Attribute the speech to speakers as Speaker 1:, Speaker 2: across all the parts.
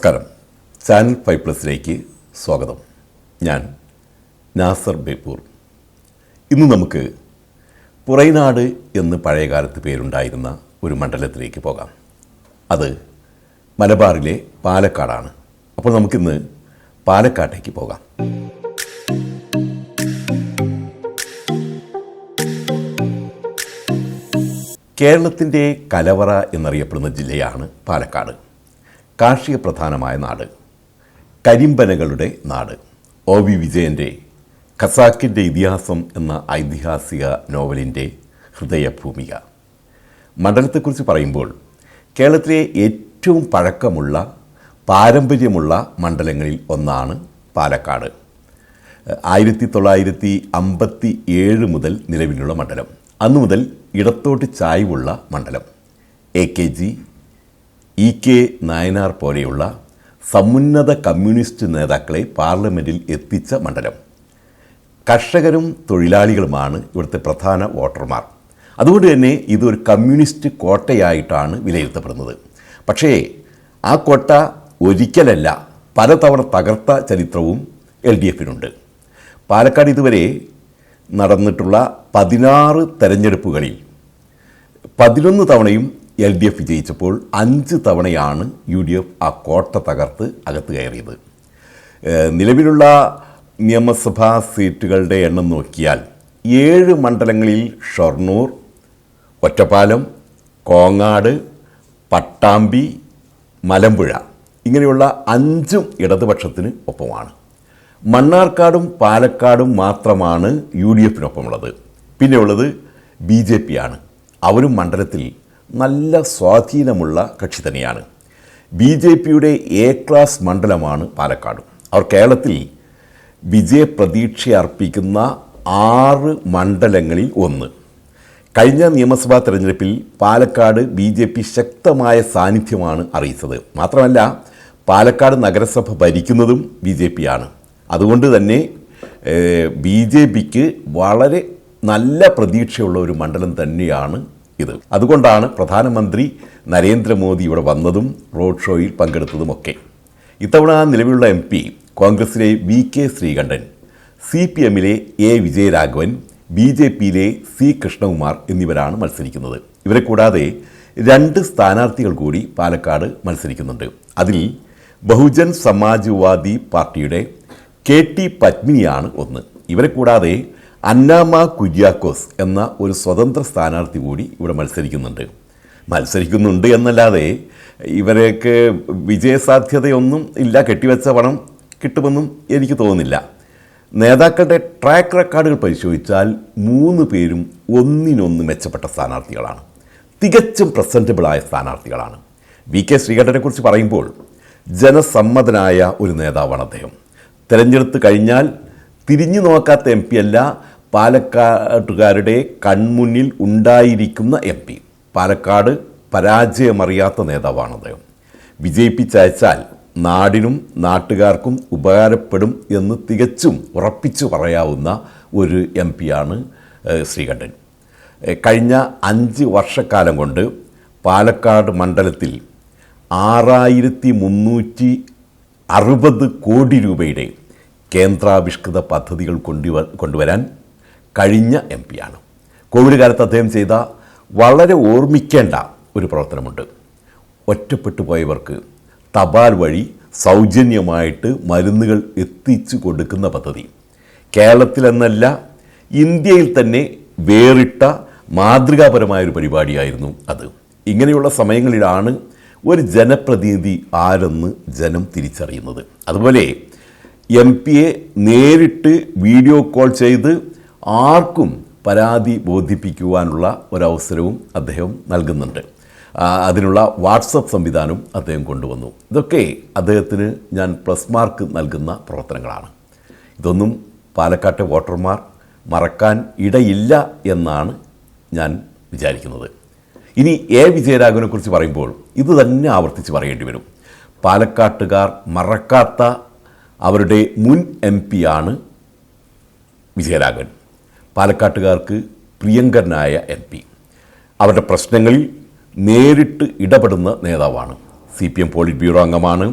Speaker 1: നമസ്കാരം. Channel five പ്ലസിലേക്ക് സ്വാഗതം. ഞാൻ നാസർ ബേപ്പൂർ. ഇന്ന് നമുക്ക് പുറൈനാട് എന്ന് പഴയകാലത്ത് പേരുണ്ടായിരുന്ന ഒരു മണ്ഡലത്തിലേക്ക് പോകാം. അത് മലബാറിലെ പാലക്കാടാണ്. അപ്പോൾ നമുക്കിന്ന് പാലക്കാട്ടേക്ക് പോകാം. കേരളത്തിന്റെ കലവറ എന്നറിയപ്പെടുന്ന ജില്ലയാണ് പാലക്കാട്. കാർഷിക പ്രധാനമായ നാട്. കരിമ്പനകളുടെ നാട്. ഒ വി വിജയന്റെ ഖസാക്കിന്റെ ഇതിഹാസം എന്ന ഐതിഹാസിക നോവലിന്റെ ഹൃദയഭൂമിക. മണ്ഡലത്തെക്കുറിച്ച് പറയുമ്പോൾ കേരളത്തിലെ ഏറ്റവും പഴക്കമുള്ള പാരമ്പര്യമുള്ള മണ്ഡലങ്ങളിൽ ഒന്നാണ് പാലക്കാട്. ആയിരത്തി തൊള്ളായിരത്തി അമ്പത്തി ഏഴ് മുതൽ നിലവിലുള്ള മണ്ഡലം. അന്നു മുതൽ ഇടത്തോട്ട് ചായ്വുള്ള മണ്ഡലം. A K G E K Nayanar പോലെയുള്ള സമുന്നത കമ്മ്യൂണിസ്റ്റ് നേതാക്കളെ പാർലമെന്റിൽ എത്തിച്ച മണ്ഡലം. കർഷകരും തൊഴിലാളികളുമാണ് ഇവിടുത്തെ പ്രധാന വോട്ടർമാർ. അതുകൊണ്ട് തന്നെ ഇതൊരു കമ്മ്യൂണിസ്റ്റ് കോട്ടയായിട്ടാണ് വിലയിരുത്തപ്പെടുന്നത്. പക്ഷേ ആ കോട്ട ഒരിക്കലല്ല പലതവണ തകർത്ത ചരിത്രവും എൽ ഡി എഫിനുണ്ട്. പാലക്കാട് ഇതുവരെ നടന്നിട്ടുള്ള പതിനാറ് തെരഞ്ഞെടുപ്പുകളിൽ പതിനൊന്ന് തവണയും എൽ ഡി എഫ് വിജയിച്ചപ്പോൾ അഞ്ച് തവണയാണ് യു ഡി എഫ് ആ കോട്ട തകർത്ത് അകത്ത് കയറിയത്. നിലവിലുള്ള നിയമസഭാ സീറ്റുകളുടെ എണ്ണം നോക്കിയാൽ ഏഴ് മണ്ഡലങ്ങളിൽ ഷൊർണൂർ ഒറ്റപ്പാലം കോങ്ങാട് പട്ടാമ്പി മലമ്പുഴ ഇങ്ങനെയുള്ള അഞ്ചും ഇടതുപക്ഷത്തിന് ഒപ്പമാണ്. മണ്ണാർക്കാടും പാലക്കാടും മാത്രമാണ് യു ഡി എഫിനൊപ്പമുള്ളത്. പിന്നെയുള്ളത് ബി ജെ പി ആണ്. അവരും മണ്ഡലത്തിൽ നല്ല സ്വാധീനമുള്ള കക്ഷി തന്നെയാണ്. ബി ജെ പിയുടെ എ ക്ലാസ് മണ്ഡലമാണ് പാലക്കാട്. അവർ കേരളത്തിൽ വിജയപ്രതീക്ഷ അർപ്പിക്കുന്ന ആറ് മണ്ഡലങ്ങളിൽ ഒന്ന്. കഴിഞ്ഞ നിയമസഭാ തെരഞ്ഞെടുപ്പിൽ പാലക്കാട് ബി ജെ പി ശക്തമായ സാന്നിധ്യമാണ് അറിയിച്ചത്. മാത്രമല്ല പാലക്കാട് നഗരസഭ ഭരിക്കുന്നതും ബി ജെ പി ആണ്. അതുകൊണ്ട് തന്നെ ബി ജെ പിക്ക് വളരെ നല്ല പ്രതീക്ഷയുള്ള ഒരു മണ്ഡലം തന്നെയാണ് ഇത്. അതുകൊണ്ടാണ് പ്രധാനമന്ത്രി നരേന്ദ്രമോദി ഇവിടെ വന്നതും റോഡ് ഷോയിൽ പങ്കെടുത്തതുമൊക്കെ. ഇത്തവണ നിലവിലുള്ള എം പി കോൺഗ്രസിലെ V K Sreekandan C P എമ്മിലെ എ വിജയരാഘവൻ ബി ജെ പിയിലെ സി കൃഷ്ണകുമാർ എന്നിവരാണ് മത്സരിക്കുന്നത്. ഇവരെ കൂടാതെ രണ്ട് സ്ഥാനാർത്ഥികൾ കൂടി പാലക്കാട് മത്സരിക്കുന്നുണ്ട്. അതിൽ ബഹുജൻ സമാജ്വാദി പാർട്ടിയുടെ കെ ടി പത്മിനിയാണ് ഒന്ന്. ഇവരെ കൂടാതെ അന്നാമ കുര്യാക്കോസ് എന്ന ഒരു സ്വതന്ത്ര സ്ഥാനാർത്ഥി കൂടി ഇവിടെ മത്സരിക്കുന്നുണ്ട്. മത്സരിക്കുന്നുണ്ട് എന്നല്ലാതെ ഇവരെയൊക്കെ വിജയസാധ്യതയൊന്നും ഇല്ല കെട്ടിവെച്ച പണം കിട്ടുമെന്നും എനിക്ക് തോന്നുന്നില്ല. നേതാക്കളുടെ ട്രാക്ക് റെക്കോർഡുകൾ പരിശോധിച്ചാൽ മൂന്ന് പേരും ഒന്നിനൊന്ന് മെച്ചപ്പെട്ട സ്ഥാനാർത്ഥികളാണ്. തികച്ചും പ്രസന്റബിളായ സ്ഥാനാർത്ഥികളാണ്. വി കെ ശ്രീകണ്ഠനെക്കുറിച്ച് പറയുമ്പോൾ ജനസമ്മതനായ ഒരു നേതാവാണ് അദ്ദേഹം. തെരഞ്ഞെടുത്ത് കഴിഞ്ഞാൽ തിരിഞ്ഞു നോക്കാത്ത എം പി അല്ല പാലക്കാട്ടുകാരുടെ കൺമുന്നിൽ ഉണ്ടായിരിക്കുന്ന എം പി. പാലക്കാട് പരാജയമറിയാത്ത നേതാവാണ് അദ്ദേഹം. വിജയിപ്പിച്ചയച്ചാൽ നാടിനും നാട്ടുകാർക്കും ഉപകാരപ്പെടും എന്ന് തികച്ചും ഉറപ്പിച്ചു പറയാവുന്ന ഒരു എം പിയാണ് ശ്രീകണ്ഠൻ. കഴിഞ്ഞ അഞ്ച് വർഷക്കാലം കൊണ്ട് പാലക്കാട് മണ്ഡലത്തിൽ ആറായിരത്തി മുന്നൂറ്റി അറുപത് കോടി രൂപയുടെ കേന്ദ്രാവിഷ്കൃത പദ്ധതികൾ കൊണ്ടുവ കൊണ്ടുവരാൻ കഴിഞ്ഞ എം പിയാണ് കോവിഡ് കാലത്ത് അദ്ദേഹം ചെയ്ത വളരെ ഓർമ്മിക്കേണ്ട ഒരു പ്രവർത്തനമുണ്ട്. ഒറ്റപ്പെട്ടു പോയവർക്ക് തപാൽ വഴി സൗജന്യമായിട്ട് മരുന്നുകൾ എത്തിച്ചു കൊടുക്കുന്ന പദ്ധതി. കേരളത്തിലെന്നല്ല ഇന്ത്യയിൽ തന്നെ വേറിട്ട മാതൃകാപരമായ ഒരു പരിപാടിയായിരുന്നു അത്. ഇങ്ങനെയുള്ള സമയങ്ങളിലാണ് ഒരു ജനപ്രതിനിധി ആരെന്ന് ജനം തിരിച്ചറിയുന്നത്. അതുപോലെ എം പിയെ നേരിട്ട് വീഡിയോ കോൾ ചെയ്ത് ആർക്കും പരാതി ബോധിപ്പിക്കുവാനുള്ള ഒരവസരവും അദ്ദേഹം നൽകുന്നുണ്ട്. അതിനുള്ള വാട്സപ്പ് സംവിധാനവും അദ്ദേഹം കൊണ്ടുവന്നു. ഇതൊക്കെ അദ്ദേഹത്തിന് ഞാൻ പ്ലസ് മാർക്ക് നൽകുന്ന പ്രവർത്തനങ്ങളാണ്. ഇതൊന്നും പാലക്കാട്ടെ വോട്ടർമാർ മറക്കാൻ ഇടയില്ല എന്നാണ് ഞാൻ വിചാരിക്കുന്നത്. ഇനി എ വിജയരാഘവനെക്കുറിച്ച് പറയുമ്പോൾ ഇത് തന്നെ ആവർത്തിച്ച് പറയേണ്ടി വരും. പാലക്കാട്ടുകാർ മറക്കാത്ത അവരുടെ മുൻ എം പിയാണ് വിജയരാഘവൻ. പാലക്കാട്ടുകാർക്ക് പ്രിയങ്കരനായ എം പി. അവരുടെ പ്രശ്നങ്ങളിൽ നേരിട്ട് ഇടപെടുന്ന നേതാവാണ്. C P M polit bureau അംഗമാണ്.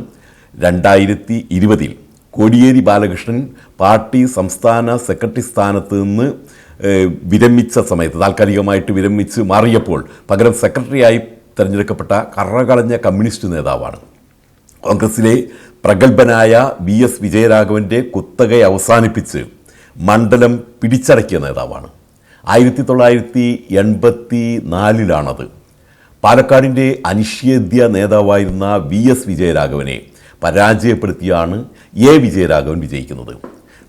Speaker 1: രണ്ടായിരത്തി ഇരുപതിൽ കോടിയേരി ബാലകൃഷ്ണൻ പാർട്ടി സംസ്ഥാന സെക്രട്ടറി സ്ഥാനത്ത് നിന്ന് വിരമിച്ച സമയത്ത് താൽക്കാലികമായിട്ട് വിരമിച്ച് മാറിയപ്പോൾ പകരം സെക്രട്ടറിയായി തിരഞ്ഞെടുക്കപ്പെട്ട കറകളഞ്ഞ കമ്മ്യൂണിസ്റ്റ് നേതാവാണ്. കോൺഗ്രസിലെ പ്രഗത്ഭനായ വി എസ് വിജയരാഘവന്റെ കുത്തകയെ അവസാനിപ്പിച്ച് മണ്ഡലം പിടിച്ചടക്കിയ നേതാവാണ്. ആയിരത്തി തൊള്ളായിരത്തി എൺപത്തി നാലിലാണത് പാലക്കാടിന്റെ അനിഷേധ്യ നേതാവായിരുന്ന വി എസ് വിജയരാഘവനെ പരാജയപ്പെടുത്തിയാണ് എ വിജയരാഘവൻ വിജയിക്കുന്നത്.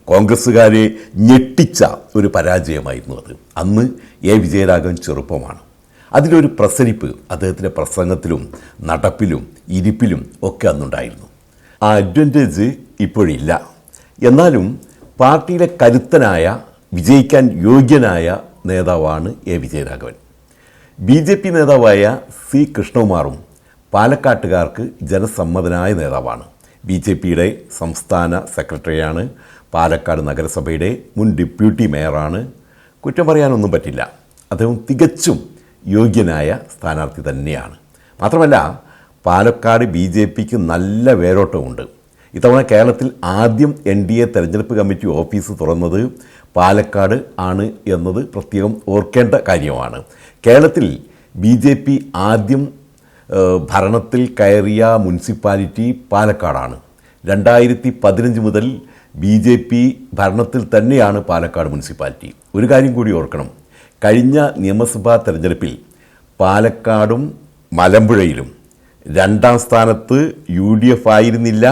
Speaker 1: കോൺഗ്രസ്സുകാരെ ഞെട്ടിച്ച ഒരു പരാജയമായിരുന്നു അത്. അന്ന് എ വിജയരാഘവൻ ചെറുപ്പമാണ്. അതിലൊരു പ്രസരിപ്പ് അദ്ദേഹത്തിന്റെ പ്രസംഗത്തിലും നടപ്പിലും ഇരിപ്പിലും ഒക്കെ അന്നുണ്ടായിരുന്നു. ആ അഡ്വന്റേജ് ഇപ്പോഴില്ല. എന്നാലും പാർട്ടിയിലെ കരുത്തനായ വിജയിക്കാൻ യോഗ്യനായ നേതാവാണ് A. Vijayaraghavan. B J P നേതാവായ സി. കൃഷ്ണകുമാറും പാലക്കാട്ടുകാർക്ക് ജനസമ്മതനായ നേതാവാണ്. ബി ജെ പിയുടെ സംസ്ഥാന സെക്രട്ടറിയാണ് പാലക്കാട് നഗരസഭയുടെ മുൻ ഡെപ്യൂട്ടി മേയറാണ്. കുറ്റം പറയാനൊന്നും പറ്റില്ല. അദ്ദേഹം തികച്ചും യോഗ്യനായ സ്ഥാനാർത്ഥി തന്നെയാണ്. മാത്രമല്ല പാലക്കാട് ബി ജെ പിക്ക് നല്ല വേരോട്ടമുണ്ട്. ഇത്തവണ കേരളത്തിൽ ആദ്യം എൻ ഡി എ തെരഞ്ഞെടുപ്പ് കമ്മിറ്റി ഓഫീസ് തുറന്നത് പാലക്കാട് ആണ് എന്നത് പ്രത്യേകം ഓർക്കേണ്ട കാര്യമാണ്. കേരളത്തിൽ ബി ജെ പി ആദ്യം ഭരണത്തിൽ കയറിയ മുനിസിപ്പാലിറ്റി പാലക്കാടാണ്. രണ്ടായിരത്തി പതിനഞ്ച് മുതൽ ബി ജെ പി ഭരണത്തിൽ തന്നെയാണ് പാലക്കാട് മുനിസിപ്പാലിറ്റി. ഒരു കാര്യം കൂടി ഓർക്കണം. കഴിഞ്ഞ നിയമസഭാ തെരഞ്ഞെടുപ്പിൽ പാലക്കാടും മലമ്പുഴയിലും രണ്ടാം സ്ഥാനത്ത് യു ഡി എഫ് ആയിരുന്നില്ല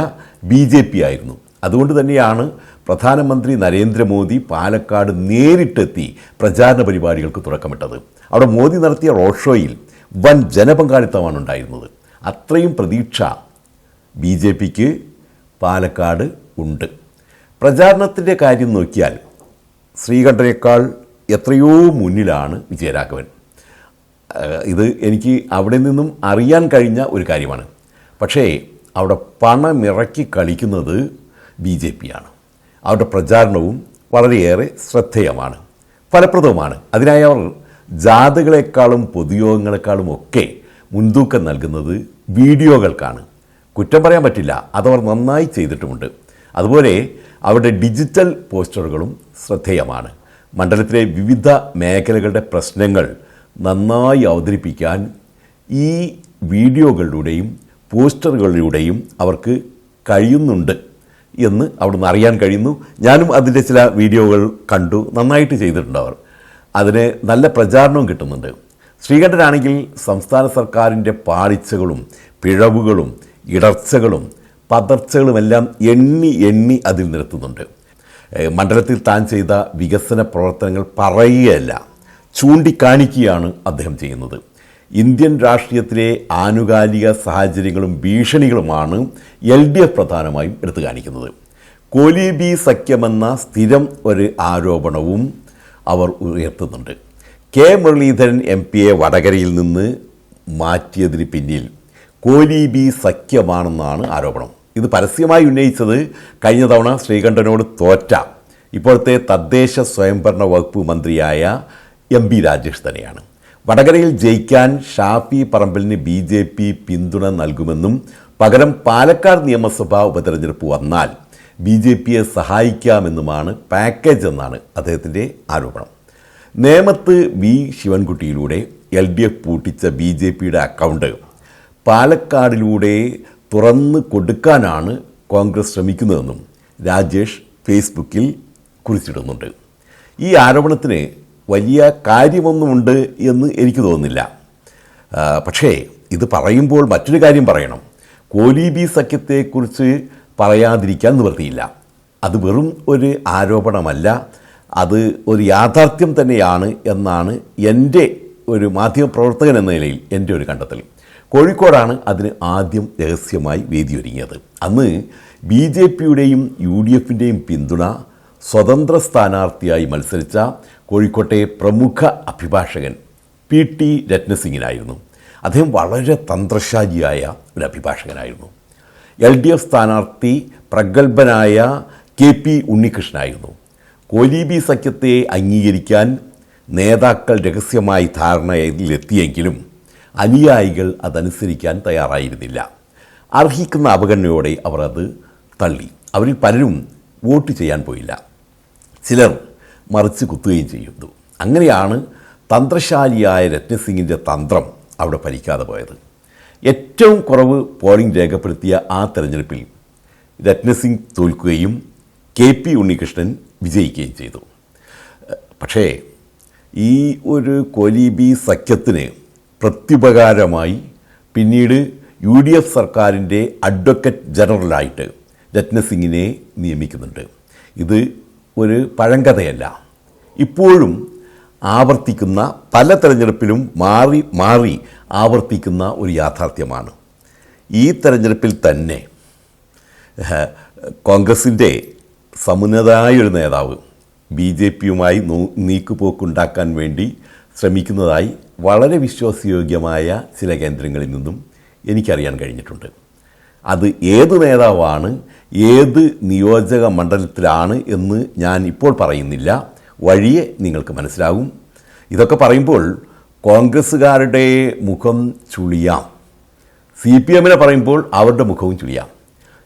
Speaker 1: ബി ജെ പി ആയിരുന്നു. അതുകൊണ്ട് തന്നെയാണ് പ്രധാനമന്ത്രി നരേന്ദ്രമോദി പാലക്കാട് നേരിട്ടെത്തി പ്രചാരണ പരിപാടികൾക്ക് തുടക്കമിട്ടത്. അവിടെ മോദി നടത്തിയ റോഡ് ഷോയിൽ വൻ ജനപങ്കാളിത്തമാണ് ഉണ്ടായിരുന്നത്. അത്രയും പ്രതീക്ഷ ബി ജെ പിക്ക് പാലക്കാട് ഉണ്ട്. പ്രചാരണത്തിന്റെ കാര്യം നോക്കിയാൽ ശ്രീകണ്ഠനേക്കാൾ എത്രയോ മുന്നിലാണ് വിജയരാഘവൻ. ഇത് എനിക്ക് അവിടെ നിന്നും അറിയാൻ കഴിഞ്ഞ ഒരു കാര്യമാണ്. പക്ഷേ അവിടെ പണമിറക്കി കളിക്കുന്നത് ബി ജെ പിയാണ്. അവരുടെ പ്രചാരണവും വളരെയേറെ ശ്രദ്ധേയമാണ്. ഫലപ്രദവുമാണ്. അതിനായി അവർ ജാഥകളെക്കാളും പൊതുയോഗങ്ങളെക്കാളും ഒക്കെ മുൻതൂക്കം നൽകുന്നത് വീഡിയോകൾക്കാണ്. കുറ്റം പറയാൻ പറ്റില്ല. അതവർ നന്നായി ചെയ്തിട്ടുമുണ്ട്. അതുപോലെ അവരുടെ ഡിജിറ്റൽ പോസ്റ്ററുകളും ശ്രദ്ധേയമാണ്. മണ്ഡലത്തിലെ വിവിധ മേഖലകളുടെ പ്രശ്നങ്ങൾ നന്നായി അവതരിപ്പിക്കാൻ ഈ വീഡിയോകളിലൂടെയും പോസ്റ്ററുകളിലൂടെയും അവർക്ക് കഴിയുന്നുണ്ട് എന്ന് അവിടുന്ന് അറിയാൻ കഴിയുന്നു. ഞാനും അതിന്റെ ചില വീഡിയോകൾ കണ്ടു നന്നായിട്ട് ചെയ്തിട്ടുണ്ട് അവർ. അതിന് നല്ല പ്രചാരണവും കിട്ടുന്നുണ്ട്. ശ്രീകണ്ഠനാണെങ്കിൽ സംസ്ഥാന സർക്കാരിന്റെ പാളിച്ചകളും പിഴവുകളും ഇടർച്ചകളും പതർച്ചകളുമെല്ലാം എണ്ണി എണ്ണി അതിൽ നിർത്തുന്നുണ്ട് മണ്ഡലത്തിൽ താൻ ചെയ്ത വികസന പ്രവർത്തനങ്ങൾ പറയുകയല്ല ചൂണ്ടിക്കാണിക്കുകയാണ് അദ്ദേഹം ചെയ്യുന്നത്. ഇന്ത്യൻ രാഷ്ട്രീയത്തിലെ ആനുകാലിക സാഹചര്യങ്ങളും ഭീഷണികളുമാണ് എൽ ഡി എഫ് പ്രധാനമായും എടുത്തു കാണിക്കുന്നത്. കോലീബി സഖ്യമെന്ന സ്ഥിരം ഒരു ആരോപണവും അവർ ഉയർത്തുന്നുണ്ട്. കെ മുരളീധരൻ എം പിയെ വടകരയിൽ നിന്ന് മാറ്റിയതിന് പിന്നിൽ കോലീബി സഖ്യമാണെന്നാണ് ആരോപണം. ഇത് പരസ്യമായി ഉന്നയിച്ചത് കഴിഞ്ഞ തവണ ശ്രീകണ്ഠനോട് തോറ്റ ഇപ്പോഴത്തെ തദ്ദേശ സ്വയംഭരണ വകുപ്പ് മന്ത്രിയായ എം ബി രാജേഷ് തന്നെയാണ്. വടകരയിൽ ജയിക്കാൻ ഷാഫി പറമ്പലിന് ബി ജെ പി പിന്തുണ നൽകുമെന്നും പകരം പാലക്കാട് നിയമസഭാ ഉപതെരഞ്ഞെടുപ്പ് വന്നാൽ ബി ജെ പിയെ സഹായിക്കാമെന്നുമാണ് പാക്കേജ് എന്നാണ് അദ്ദേഹത്തിന്റെ ആരോപണം. നേമത്ത് വി ശിവൻകുട്ടിയിലൂടെ എൽ ഡി എഫ് പൂട്ടിച്ച ബി ജെ പിയുടെ അക്കൗണ്ട് പാലക്കാടിലൂടെ തുറന്ന് കൊടുക്കാനാണ് കോൺഗ്രസ് ശ്രമിക്കുന്നതെന്നും രാജേഷ് ഫേസ്ബുക്കിൽ കുറിച്ചിടുന്നുണ്ട്. ഈ ആരോപണത്തിന് വലിയ കാര്യമൊന്നുമുണ്ട് എന്ന് എനിക്ക് തോന്നുന്നില്ല. പക്ഷേ ഇത് പറയുമ്പോൾ മറ്റൊരു കാര്യം പറയണം. കോലീബി സഖ്യത്തെക്കുറിച്ച് പറയാതിരിക്കാൻ നിവൃത്തിയില്ല. അത് വെറും ഒരു ആരോപണമല്ല. അത് ഒരു യാഥാർത്ഥ്യം തന്നെയാണ് എന്നാണ് എന്റെ ഒരു മാധ്യമപ്രവർത്തകൻ എന്ന നിലയിൽ എന്റെ ഒരു കണ്ടെത്തൽ. കോഴിക്കോടാണ് അതിന് ആദ്യം രഹസ്യമായി വേദിയൊരുങ്ങിയത്. അന്ന് ബി ജെ പിയുടെയും യു ഡി എഫിന്റെയും പിന്തുണ സ്വതന്ത്ര സ്ഥാനാർത്ഥിയായി മത്സരിച്ച കോഴിക്കോട്ടെ പ്രമുഖ അഭിഭാഷകൻ പി ടി രത്നസിംഗിനായിരുന്നു. അദ്ദേഹം വളരെ തന്ത്രശാലിയായ ഒരു അഭിഭാഷകനായിരുന്നു. എൽ ഡി എഫ് സ്ഥാനാർത്ഥി പ്രഗത്ഭനായ കെ പി ഉണ്ണികൃഷ്ണനായിരുന്നു. കോലീബി സഖ്യത്തെ അംഗീകരിക്കാൻ നേതാക്കൾ രഹസ്യമായി ധാരണയിലെത്തിയെങ്കിലും അനുയായികൾ അതനുസരിക്കാൻ തയ്യാറായിരുന്നില്ല. അർഹിക്കുന്ന അവഗണനയോടെ അവർ അത് തള്ളി. അവരിൽ പലരും വോട്ട് ചെയ്യാൻ പോയില്ല. ചിലർ മറിച്ച് കുത്തുകയും ചെയ്യുന്നു അങ്ങനെയാണ് തന്ത്രശാലിയായ രത്നസിംഗിന്റെ തന്ത്രം അവിടെ ഫലിക്കാതെ പോയത്. ഏറ്റവും കുറവ് പോളിംഗ് രേഖപ്പെടുത്തിയ ആ തെരഞ്ഞെടുപ്പിൽ രത്നസിംഗ് തോൽക്കുകയും കെ പി ഉണ്ണികൃഷ്ണൻ വിജയിക്കുകയും ചെയ്തു. പക്ഷേ ഈ ഒരു കൊലീബി സഖ്യത്തിന് പ്രത്യുപകാരമായി പിന്നീട് യു ഡി എഫ് സർക്കാരിന്റെ അഡ്വക്കറ്റ് ജനറലായിട്ട് രത്നസിംഗിനെ നിയമിക്കുന്നുണ്ട്. ഇത് ഒരു പഴങ്കഥയല്ല. ഇപ്പോഴും ആവർത്തിക്കുന്ന പല തെരഞ്ഞെടുപ്പിലും മാറി മാറി ആവർത്തിക്കുന്ന ഒരു യാഥാർത്ഥ്യമാണ്. ഈ തെരഞ്ഞെടുപ്പിൽ തന്നെ കോൺഗ്രസിന്റെ സമുന്നതായൊരു നേതാവ് ബി ജെ പിയുമായി നീക്കുപോക്കുണ്ടാക്കാൻ വേണ്ടി ശ്രമിക്കുന്നതായി വളരെ വിശ്വാസയോഗ്യമായ ചില കേന്ദ്രങ്ങളിൽ നിന്നും എനിക്കറിയാൻ കഴിഞ്ഞിട്ടുണ്ട്. അത് ഏത് നേതാവാണ് ഏത് നിയോജക മണ്ഡലത്തിലാണ് എന്ന് ഞാൻ ഇപ്പോൾ പറയുന്നില്ല. വഴിയെ നിങ്ങൾക്ക് മനസ്സിലാകും. ഇതൊക്കെ പറയുമ്പോൾ കോൺഗ്രസ്സുകാരുടെ മുഖം ചുളിയാം. സി പി എമ്മിനെ പറയുമ്പോൾ അവരുടെ മുഖവും ചുളിയാം.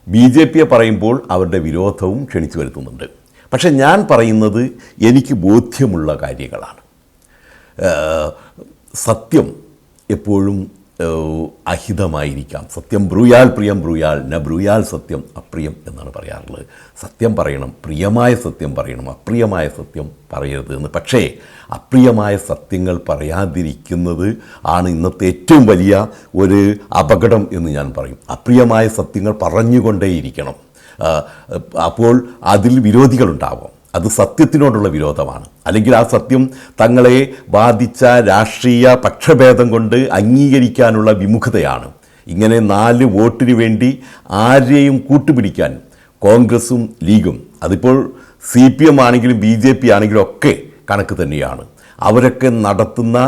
Speaker 1: ബി ജെ പിയെ പറയുമ്പോൾ അവരുടെ വിരോധവും ക്ഷണിച്ചു വരുത്തുന്നുണ്ട്. പക്ഷെ ഞാൻ പറയുന്നത് എനിക്ക് ബോധ്യമുള്ള കാര്യങ്ങളാണ്. സത്യം എപ്പോഴും അഹിതമായിരിക്കാം. സത്യം ബ്രൂയാൽ പ്രിയം ബ്രൂയാൽ ന ബ്രൂയാൽ സത്യം അപ്രിയം എന്നാണ് പറയാറുള്ളത്. സത്യം പറയണം പ്രിയമായ സത്യം പറയണം അപ്രിയമായ സത്യം പറയരുത് എന്ന്. പക്ഷേ അപ്രിയമായ സത്യങ്ങൾ പറയാതിരിക്കുന്നത് ആണ് ഇന്നത്തെ ഏറ്റവും വലിയ ഒരു അപകടം എന്ന് ഞാൻ പറയും. അപ്രിയമായ സത്യങ്ങൾ പറഞ്ഞുകൊണ്ടേയിരിക്കണം. അപ്പോൾ അതിൽ വിരോധികളുണ്ടാവാം. അത് സത്യത്തിനോടുള്ള വിരോധമാണ്. അല്ലെങ്കിൽ ആ സത്യം തങ്ങളെ ബാധിച്ച രാഷ്ട്രീയ പക്ഷഭേദം കൊണ്ട് അംഗീകരിക്കാനുള്ള വിമുഖതയാണ്. ഇങ്ങനെ നാല് വോട്ടിന് വേണ്ടി ആരെയും കൂട്ടുപിടിക്കാൻ കോൺഗ്രസും ലീഗും അതിപ്പോൾ സി പി എം ആണെങ്കിലും ബി ജെ പി ആണെങ്കിലും ഒക്കെ കണക്ക് തന്നെയാണ്. അവരൊക്കെ നടത്തുന്ന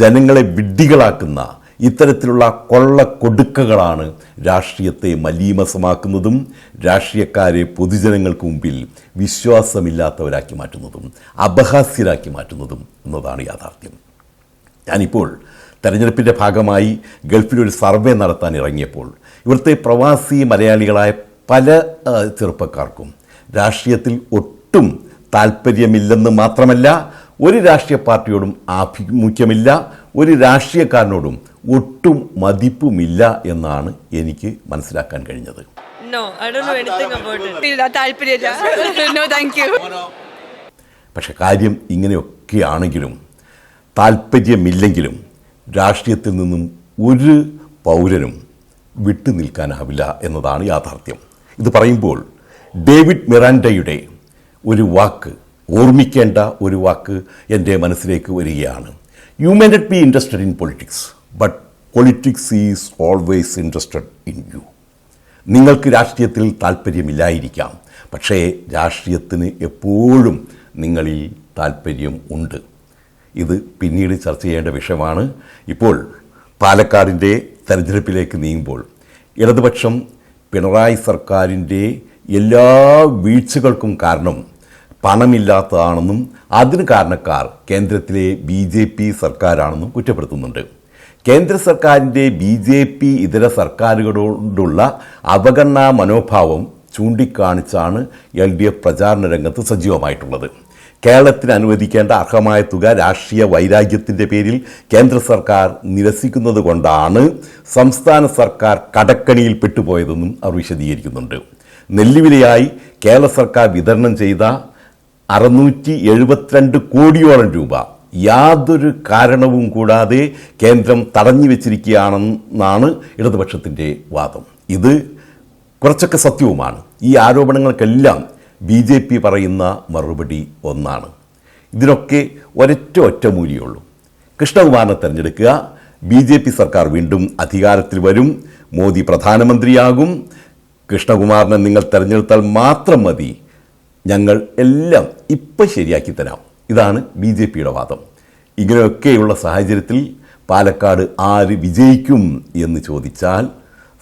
Speaker 1: ജനങ്ങളെ വിഡ്ഢികളാക്കുന്ന ഇത്തരത്തിലുള്ള കൊള്ള കൊള്ളക്കൊടുക്കകളാണ് രാഷ്ട്രീയത്തെ മലീമസമാക്കുന്നതും രാഷ്ട്രീയക്കാരെ പൊതുജനങ്ങൾക്ക് മുമ്പിൽ വിശ്വാസമില്ലാത്തവരാക്കി മാറ്റുന്നതും അപഹാസ്യരാക്കി മാറ്റുന്നതും എന്നതാണ് യാഥാർത്ഥ്യം. ഞാനിപ്പോൾ തെരഞ്ഞെടുപ്പിന്റെ ഭാഗമായി ഗൾഫിലൊരു സർവേ നടത്താൻ ഇറങ്ങിയപ്പോൾ ഇവിടുത്തെ പ്രവാസി മലയാളികളായ പല ചെറുപ്പക്കാർക്കും രാഷ്ട്രീയത്തിൽ ഒട്ടും താല്പര്യമില്ലെന്ന് മാത്രമല്ല ഒരു രാഷ്ട്രീയ പാർട്ടിയോടും ആഭിമുഖ്യമില്ല ഒരു രാഷ്ട്രീയക്കാരനോടും ഒട്ടും മതിപ്പുമില്ല എന്നാണ് എനിക്ക് മനസ്സിലാക്കാൻ കഴിഞ്ഞത്.
Speaker 2: No, I don't know anything about it.
Speaker 3: ഇല്ല നോ താങ്ക് യു
Speaker 1: പക്ഷെ കാര്യം ഇങ്ങനെയൊക്കെയാണെങ്കിലും താല്പര്യമില്ലെങ്കിലും രാഷ്ട്രീയത്തിൽ നിന്നും ഒരു പൗരനും വിട്ടു നിൽക്കാനാവില്ല എന്നതാണ് യാഥാർത്ഥ്യം. ഇത് പറയുമ്പോൾ ഡേവിഡ് മിറാൻഡയുടെ ഒരു വാക്ക് ഓർമ്മിക്കേണ്ട ഒരു വാക്ക് എന്റെ മനസ്സിലേക്ക് വരികയാണ്. You may not be interested in politics but politics is always interested in you നിങ്ങൾക്ക് രാഷ്ട്രീയത്തിൽ താല്പര്യമില്ലായിരിക്കാം. പക്ഷേ രാഷ്ട്രീയത്തിന് എപ്പോഴും നിങ്ങളിൽ താല്പര്യം ഉണ്ട്. ഇത് പിന്നീട് ചർച്ച ചെയ്യേണ്ട വിഷയമാണ്. ഇപ്പോൾ പാലക്കാടിന്റെ തെരഞ്ഞെടുപ്പിലേക്ക് നീങ്ങുമ്പോൾ ഇടതുപക്ഷം പിണറായി സർക്കാരിന്റെ എല്ലാ വീഴ്ചകൾക്കും കാരണം പണമില്ലാത്തതാണെന്നും അതിന് കാരണക്കാർ കേന്ദ്രത്തിലെ ബി ജെ പി സർക്കാരാണെന്നും കുറ്റപ്പെടുത്തുന്നുണ്ട്. കേന്ദ്ര സർക്കാരിന്റെ ബി ജെ പി ഇതര സർക്കാരുകളോടുള്ള അവഗണനാ മനോഭാവം ചൂണ്ടിക്കാണിച്ചാണ് എൽ ഡി എഫ് പ്രചാരണ രംഗത്ത് സജീവമായിട്ടുള്ളത്. കേരളത്തിന് അനുവദിക്കേണ്ട അർഹമായ തുക രാഷ്ട്രീയ വൈരാഗ്യത്തിന്റെ പേരിൽ കേന്ദ്ര സർക്കാർ നിരസിക്കുന്നത് കൊണ്ടാണ് സംസ്ഥാന സർക്കാർ കടക്കണിയിൽ പെട്ടുപോയതെന്നും അവർ വിശദീകരിക്കുന്നുണ്ട്. നെല്ലുവിലയായി കേരള സർക്കാർ വിതരണം ചെയ്ത അറുന്നൂറ്റി എഴുപത്തിരണ്ട് കോടിയോളം രൂപ യാതൊരു കാരണവും കൂടാതെ കേന്ദ്രം തടഞ്ഞു വെച്ചിരിക്കുകയാണെന്നാണ് ഇടതുപക്ഷത്തിന്റെ വാദം. ഇത് കുറച്ചൊക്കെ സത്യവുമാണ്. ഈ ആരോപണങ്ങൾക്കെല്ലാം ബി ജെ പി പറയുന്ന മറുപടി ഒന്നാണ്. ഇതിനൊക്കെ ഒരൊറ്റ ഒറ്റമൂലിയുള്ളൂ കൃഷ്ണകുമാറിനെ തിരഞ്ഞെടുക്കുക. ബി ജെ പി സർക്കാർ വീണ്ടും അധികാരത്തിൽ വരും. മോദി പ്രധാനമന്ത്രിയാകും. കൃഷ്ണകുമാറിനെ നിങ്ങൾ തിരഞ്ഞെടുത്താൽ മാത്രം മതി. ഞങ്ങൾ എല്ലാം ഇപ്പം ശരിയാക്കി തരാം. ഇതാണ് ബി ജെ പിയുടെ വാദം. ഇങ്ങനെയൊക്കെയുള്ള സാഹചര്യത്തിൽ പാലക്കാട് ആര് വിജയിക്കും എന്ന് ചോദിച്ചാൽ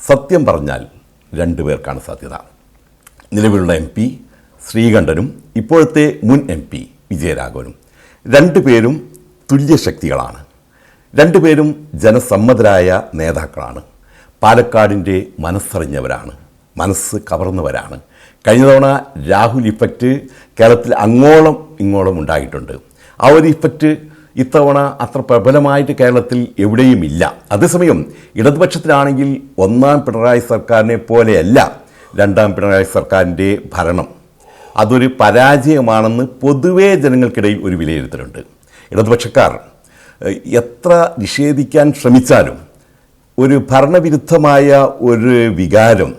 Speaker 1: സത്യം പറഞ്ഞാൽ രണ്ടു പേർക്കാണ് സാധ്യത. നിലവിലുള്ള എം പി ശ്രീകണ്ഠനും ഇപ്പോഴത്തെ മുൻ എം പി വിജയരാഘവനും. രണ്ടുപേരും തുല്യശക്തികളാണ് രണ്ടുപേരും ജനസമ്മതരായ നേതാക്കളാണ്. പാലക്കാടിന്റെ മനസ്സറിഞ്ഞവരാണ്. മനസ്സ് കവർന്നവരാണ്. കഴിഞ്ഞ തവണ രാഹുൽ ഇഫക്റ്റ് കേരളത്തിൽ അങ്ങോളം ഇങ്ങോളം ഉണ്ടായിട്ടുണ്ട്. ആ ഒരു ഇഫക്റ്റ് ഇത്തവണ അത്ര പ്രബലമായിട്ട് കേരളത്തിൽ എവിടെയും ഇല്ല അതേസമയം ഇടതുപക്ഷത്തിലാണെങ്കിൽ ഒന്നാം പിണറായി സർക്കാരിനെ പോലെയല്ല രണ്ടാം പിണറായി സർക്കാരിന്റെ ഭരണം. അതൊരു പരാജയമാണെന്ന് പൊതുവേ ജനങ്ങൾക്കിടയിൽ ഒരു വിലയിരുത്തലുണ്ട്. ഇടതുപക്ഷക്കാർ എത്ര നിഷേധിക്കാൻ ശ്രമിച്ചാലും ഒരു ഭരണവിരുദ്ധമായ ഒരു വികാരം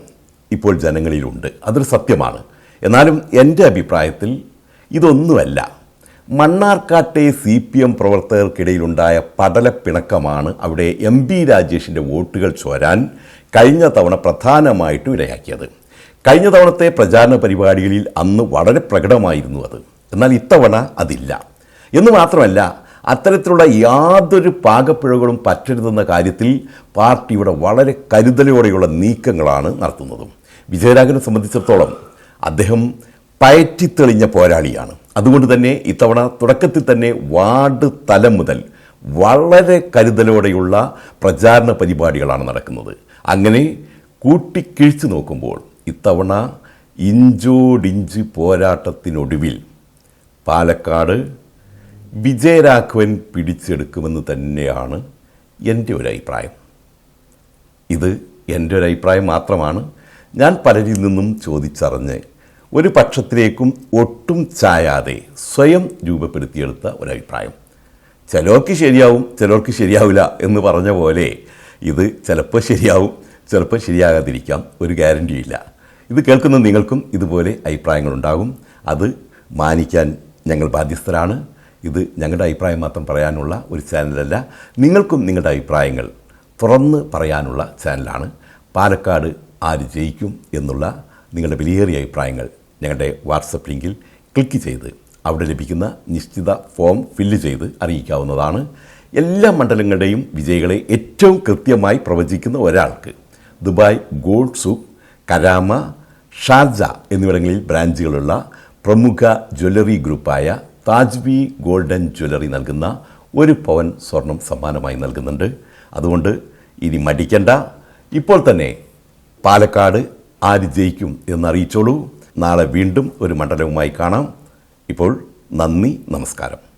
Speaker 1: ഇപ്പോൾ ജനങ്ങളിലുണ്ട്. അതൊരു സത്യമാണ്. എന്നാലും എന്റെ അഭിപ്രായത്തിൽ ഇതൊന്നുമല്ല. മണ്ണാർക്കാട്ടെ സി പി എം പ്രവർത്തകർക്കിടയിലുണ്ടായ പടലപ്പിണക്കമാണ് അവിടെ എം പി രാജേഷിന്റെ വോട്ടുകൾ ചോരാൻ കഴിഞ്ഞ തവണ പ്രധാനമായിട്ടും ഇടയാക്കിയത് കഴിഞ്ഞ തവണത്തെ പ്രചാരണ പരിപാടികളിൽ അന്ന് വളരെ പ്രകടമായിരുന്നു അത്. എന്നാൽ ഇത്തവണ അതില്ല. എന്ന് മാത്രമല്ല അത്തരത്തിലുള്ള യാതൊരു പാകപ്പിഴകളും പറ്റരുതെന്ന കാര്യത്തിൽ പാർട്ടിയുടെ വളരെ കരുതലോടെയുള്ള നീക്കങ്ങളാണ് നടത്തുന്നതും. വിജയരാഘവനെ സംബന്ധിച്ചിടത്തോളം അദ്ദേഹം പയറ്റിത്തെളിഞ്ഞ പോരാളിയാണ്. അതുകൊണ്ട് തന്നെ ഇത്തവണ തുടക്കത്തിൽ തന്നെ വാർഡ് തലം മുതൽ വളരെ കരുതലോടെയുള്ള പ്രചാരണ പരിപാടികളാണ് നടക്കുന്നത്. അങ്ങനെ കൂട്ടിക്കിഴിച്ചു നോക്കുമ്പോൾ ഇത്തവണ ഇഞ്ചോടിഞ്ച് പോരാട്ടത്തിനൊടുവിൽ പാലക്കാട് വിജയരാഘവൻ പിടിച്ചെടുക്കുമെന്ന് തന്നെയാണ് എന്റെ ഒരു അഭിപ്രായം ഇത് എന്റെ ഒരു അഭിപ്രായം മാത്രമാണ്. ഞാൻ പലരിൽ നിന്നും ചോദിച്ചറിഞ്ഞ് ഒരു പക്ഷത്തിലേക്കും ഒട്ടും ചായാതെ സ്വയം രൂപപ്പെടുത്തിയെടുത്ത ഒരഭിപ്രായം. ചിലർക്ക് ശരിയാവും ചിലർക്ക് ശരിയാവില്ല എന്ന് പറഞ്ഞ പോലെ ഇത് ചിലപ്പോൾ ശരിയാവും ചിലപ്പോൾ ശരിയാകാതിരിക്കാം ഒരു ഗ്യാരന്റിയില്ല ഇത് കേൾക്കുന്ന നിങ്ങൾക്കും ഇതുപോലെ അഭിപ്രായങ്ങളുണ്ടാകും. അത് മാനിക്കാൻ ഞങ്ങൾ ബാധ്യസ്ഥരാണ്. ഇത് ഞങ്ങളുടെ അഭിപ്രായം മാത്രം പറയാനുള്ള ഒരു ചാനലല്ല നിങ്ങൾക്കും നിങ്ങളുടെ അഭിപ്രായങ്ങൾ തുറന്ന് പറയാനുള്ള ചാനലാണ്. പാലക്കാട് ആര് ജയിക്കും എന്നുള്ള നിങ്ങളുടെ വിലയേറിയ അഭിപ്രായങ്ങൾ ഞങ്ങളുടെ വാട്സപ്പ് ലിങ്കിൽ ക്ലിക്ക് ചെയ്ത് അവിടെ ലഭിക്കുന്ന നിശ്ചിത ഫോം ഫില്ല് ചെയ്ത് അറിയിക്കാവുന്നതാണ്. എല്ലാ മണ്ഡലങ്ങളുടെയും വിജയികളെ ഏറ്റവും കൃത്യമായി പ്രവചിക്കുന്ന ഒരാൾക്ക് Dubai gold souk Karama Sharjah എന്നിവിടങ്ങളിൽ ബ്രാഞ്ചുകളുള്ള പ്രമുഖ ജ്വല്ലറി ഗ്രൂപ്പായ താജ്ബി ഗോൾഡൻ ജ്വല്ലറി നൽകുന്ന ഒരു പവൻ സ്വർണം സമ്മാനമായി നൽകുന്നുണ്ട്. അതുകൊണ്ട് ഇനി മടിക്കണ്ട. ഇപ്പോൾ തന്നെ പാലക്കാട് ആര് ജയിക്കും എന്നറിയിച്ചോളൂ. നാളെ വീണ്ടും ഒരു മണ്ഡലവുമായി കാണാം. ഇപ്പോൾ നന്ദി നമസ്കാരം.